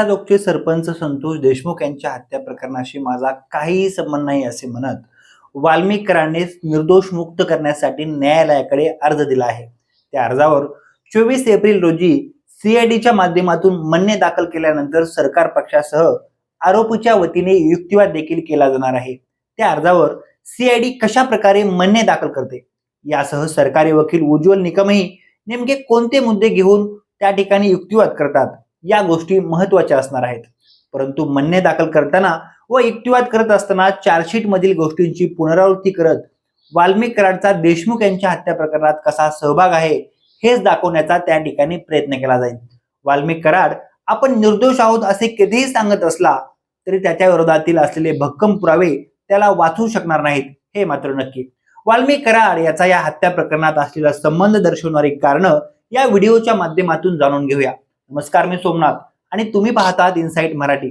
लोकचे सरपंच संतोष देशमुख यांच्या हत्या प्रकरणाशी माझा काहीही संबंध नाही असे म्हणत वाल्मिकरांनी निर्दोष मुक्त करण्यासाठी न्यायालयाकडे अर्ज दिला आहे. त्या अर्जावर चोवीस एप्रिल रोजी सीआयडीच्या माध्यमातून म्हणणे दाखल केल्यानंतर सरकार पक्षासह आरोपीच्या वतीने युक्तिवाद देखील केला जाणार आहे. त्या अर्जावर सीआयडी कशा प्रकारे म्हणणे दाखल करते? यासह सरकारी वकील उज्ज्वल निकमही नेमके कोणते मुद्दे घेऊन त्या ठिकाणी युक्तिवाद करतात? या गोष्टी महत्त्वाच्या असणार आहेत. परंतु म्हणणे दाखल करताना व युक्तिवाद करत असताना चार्जशीट मधील गोष्टींची पुनरावृत्ती करत वाल्मिक कराडचा देशमुख यांच्या हत्या प्रकरणात कसा सहभाग आहे हेच दाखवण्याचा त्या ठिकाणी प्रयत्न केला जाईल. वाल्मिक कराड आपण निर्दोष आहोत असे कधीही सांगत असला तरी त्याच्या विरोधातील असलेले भक्कम पुरावे त्याला वाचवू शकणार नाहीत हे मात्र नक्की. वाल्मिक कराड याचा या हत्या प्रकरणात असलेला संबंध दर्शवणारी कारण या व्हिडिओच्या माध्यमातून जाणून घेऊया. नमस्कार मी सोमनाथ आणि तुम्ही पाहतात इनसाइट मराठी.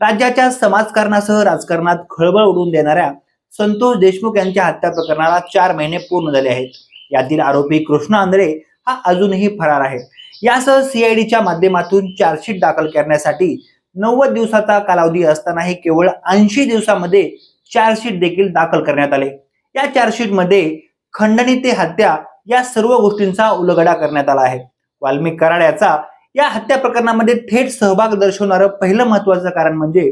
राज्याच्या समाजकारणासह राजकारणात खळबळ उडवून देणाऱ्या संतोष देशमुख यांच्या हत्या प्रकरणाला चार महिने पूर्ण झाले आहेत. यातील आरोपी कृष्ण आंधळे हा अजूनही फरार आहे. यासह सीआयडीच्या माध्यमातून चार्जशीट दाखल करण्यासाठी नव्वद दिवसाचा कालावधी असतानाही केवळ ऐंशी दिवसामध्ये चार्जशीट देखील दाखल करण्यात आले. या चार्जशीटमध्ये खंडणी ते हत्या या सर्व गोष्टींचा उलगडा करण्यात आला आहे. वाल्मिक कराड याचा या हत्या प्रकरणामध्ये थेट सहभाग दर्शवणारं पहिलं महत्वाचं कारण म्हणजे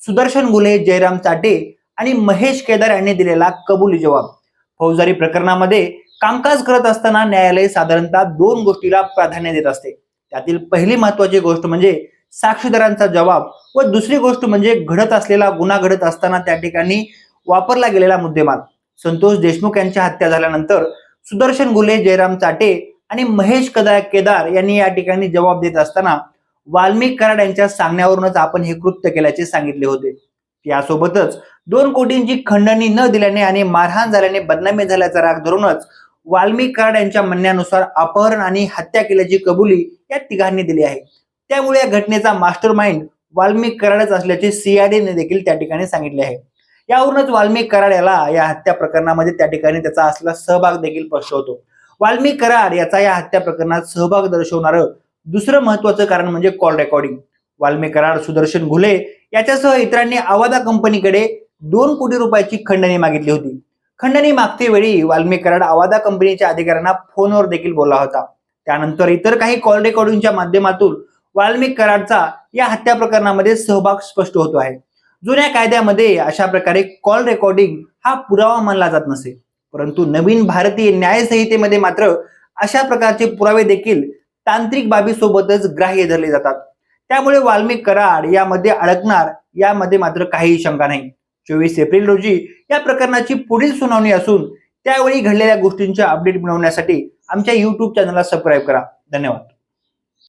सुदर्शन गुले जयराम चाटे आणि महेश केदार यांनी दिलेला कबुली जबाब फौजदारी प्रकरणामध्ये कामकाज करत असताना न्यायालय साधारणतः दोन गोष्टीला प्राधान्य देत असते. त्यातील पहिली महत्वाची गोष्ट म्हणजे साक्षीदारांचा जबाब व दुसरी गोष्ट म्हणजे घडत असलेला गुन्हा घडत असताना त्या ठिकाणी वापरला गेलेला मुद्देमाल. संतोष देशमुख यांच्या हत्या झाल्यानंतर सुदर्शन गुले जयराम चाटे आणि महेश कदा केदार यांनी या ठिकाणी जबाब देत असताना वाल्मिक कराड यांच्या सांगण्यावरूनच आपण हे कृत्य केल्याचे सांगितले होते. यासोबतच दोन कोटींची खंडणी न दिल्याने आणि मारहाण झाल्याने बदनामी झाल्याचा राग धरूनच वाल्मिक कराड यांच्या म्हणण्यानुसार अपहरण आणि हत्या केल्याची कबुली या तिघांनी दिली आहे. त्यामुळे या घटनेचा मास्टर माइंड वाल्मिक कराडच असल्याचे सीआयडीने देखील त्या ठिकाणी सांगितले आहे. यावरूनच वाल्मिक कराड याला या हत्या प्रकरणामध्ये त्या ठिकाणी त्याचा असलेला सहभाग देखील स्पष्ट होतो वाल्मी कराड याचा या हत्या प्रकरणात सहभाग दर्शवणारं दुसरं महत्वाचं कारण म्हणजे कॉल रेकॉर्डिंग. वाल्मिक कराड सुदर्शन घुले याच्यासह इतरांनी आवादा कंपनीकडे दोन कोटी रुपयाची खंडणी मागितली होती. खंडणी मागते वेळी वाल्मी कराड आवादा कंपनीच्या अधिकाऱ्यांना फोनवर देखील बोलला होता. त्यानंतर इतर काही कॉल रेकॉर्डिंगच्या माध्यमातून वाल्मिक कराडचा या हत्या प्रकरणामध्ये सहभाग स्पष्ट होतो आहे. जुन्या कायद्यामध्ये अशा प्रकारे कॉल रेकॉर्डिंग हा पुरावा मानला जात नसे. परंतु नवीन भारतीय न्याय संहितेमध्ये मात्र अशा प्रकारचे पुरावे देखील तांत्रिक बाबीसोबतच ग्राह्य धरले जातात. त्यामुळे वाल्मिक कराड यामध्ये अडकणार यामध्ये मात्र काहीही शंका नाही. चोवीस एप्रिल रोजी या प्रकरणाची पुढील सुनावणी असून त्यावेळी घडलेल्या गोष्टींच्या अपडेट मिळवण्यासाठी आमच्या युट्यूब चॅनलला सबस्क्राईब करा. धन्यवाद.